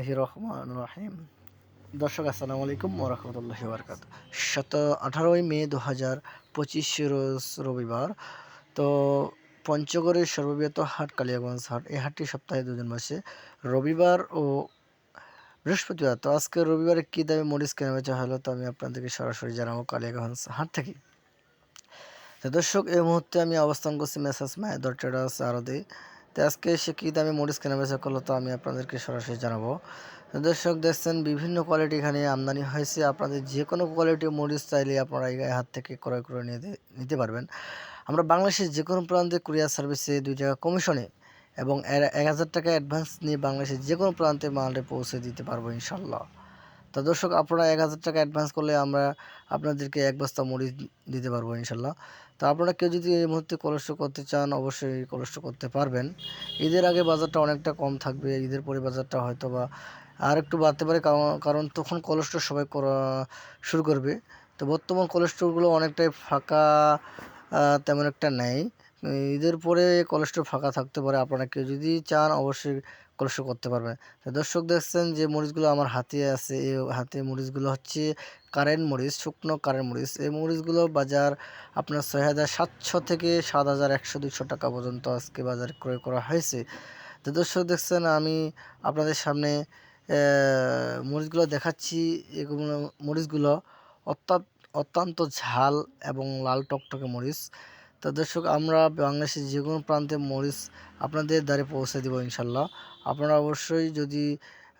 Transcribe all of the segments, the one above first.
বিসমিল্লাহ রহমান রাহিম। দর্শক, আসসালামু আলাইকুম ওরহমতুল্লাহি বরকাত শত আঠারোই মে দু হাজার পঁচিশ রবিবার। তো পঞ্চগড়ের সর্ববৃহৎ হাট, কালিয়াগঞ্জ হাট, এই হাটটি সপ্তাহে দুজন বসে। রবিবার ও বৃহস্পতিবার, তো আজকে রবিবারে কী দামে মরিচ কেনা বেচা হলো, তো আমি আপনাদেরকে সরাসরি জানাব কালিয়াগঞ্জ হাট থেকে। তো দর্শক, এই মুহূর্তে আমি অবস্থান করছি মেসাজ মায়ের ট্রেডার্স আরদে। তো আজকে সে কী দামে মরিচ কেনা বেচা করল তো আমি আপনাদেরকে সরাসরি জানাব। দর্শক, দেখছেন বিভিন্ন কোয়ালিটি এখানে আমদানি হয়েছে। আপনাদের যে কোনো কোয়ালিটি মরিচ চাইলে আপনারা এই হাত থেকে ক্রয় করে নিতে পারবেন। আমরা বাংলাদেশের যে কোনো প্রান্তে কুরিয়ার সার্ভিসে দুই টাকা কমিশনে এবং এক হাজার টাকা অ্যাডভান্স নিয়ে বাংলাদেশের যে কোনো প্রান্তে মালটা পৌঁছে দিতে পারব ইনশাল্লাহ। তো দর্শক, আপনারা এক হাজার টাকা অ্যাডভান্স করলে আমরা আপনাদেরকে এক বস্তা মরিচ দিতে পারব ইনশাল্লাহ। তো আপনারা কেউ যদি এই মুহূর্তে কলস্ট করতে চান, অবশ্যই কলস্ট করতে পারবেন। ঈদের আগে বাজারটা অনেকটা কম থাকবে, ঈদের পরে বাজারটা হয়তো বা আর একটু বাড়তে পারে, কারণ কারণ তখন কোলেস্টোর সবাই করা শুরু করবে। তো বর্তমান কোলেস্টোরগুলো অনেকটাই ফাঁকা তেমন একটা নেই। ঈদের পরে কোলেস্টোর ফাঁকা থাকতে পারে। আপনারা কেউ যদি চান, অবশ্যই কোলেস্টোর করতে পারবেন তো দর্শক দেখছেন যে মরিচগুলো আমার হাতে আছে এই হাতে মরিচগুলো হচ্ছে কারেন্ট মরিচ, শুকনো কারেন্ট মরিচ। এই মরিচগুলো বাজার আপনার ছয় হাজার সাতশো থেকে সাত হাজার একশো দুশো টাকা পর্যন্ত আজকে বাজারে ক্রয় করা হয়েছে। তো দর্শক দেখছেন আমি আপনাদের সামনে মরিচগুলো দেখাচ্ছি। এগুলো মরিচগুলো অত্যন্ত অত্যন্ত ঝাল এবং লাল টকটকে মরিচ। তো দর্শক, আমরা বাংলাদেশের যে কোনো প্রান্তে মরিচ আপনাদের দ্বারে পৌঁছে দেবো ইনশাল্লাহ। আপনারা অবশ্যই যদি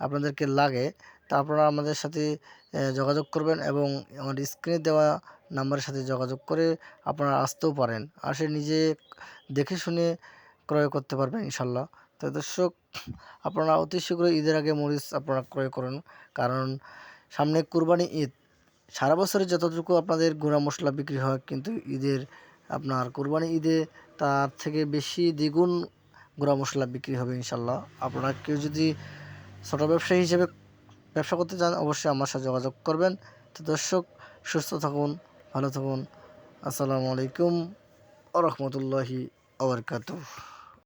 আপনাদেরকে লাগে, তা আপনারা আমাদের সাথে যোগাযোগ করবেন এবং আমার স্ক্রিনে দেওয়া নাম্বারের সাথে যোগাযোগ করে আপনারা আসতেও পারেন। আসে নিজে দেখে শুনে ক্রয় করতে পারবেন ইনশাল্লাহ। তো দর্শক, আপনারা অতি শীঘ্রই ঈদের আগে মরিচ আপনারা ক্রয় করুন। কারণ সামনে কুরবানি ঈদ। সারা বছরে যতটুকু আপনাদের গুঁড়া মশলা বিক্রি হয়, কিন্তু ঈদের আপনার কোরবানি ঈদে তার থেকে বেশি দ্বিগুণ গুঁড়া মশলা বিক্রি হবে ইনশাল্লাহ আপনারা কেউ যদি ছোটো ব্যবসায়ী হিসেবে ব্যবসা করতে চান, অবশ্যই আমার সাথে যোগাযোগ করবেন। তো দর্শক, সুস্থ থাকুন, ভালো থাকুন। আসসালামু আলাইকুম আ রহমতুল্লাহি আবরকাত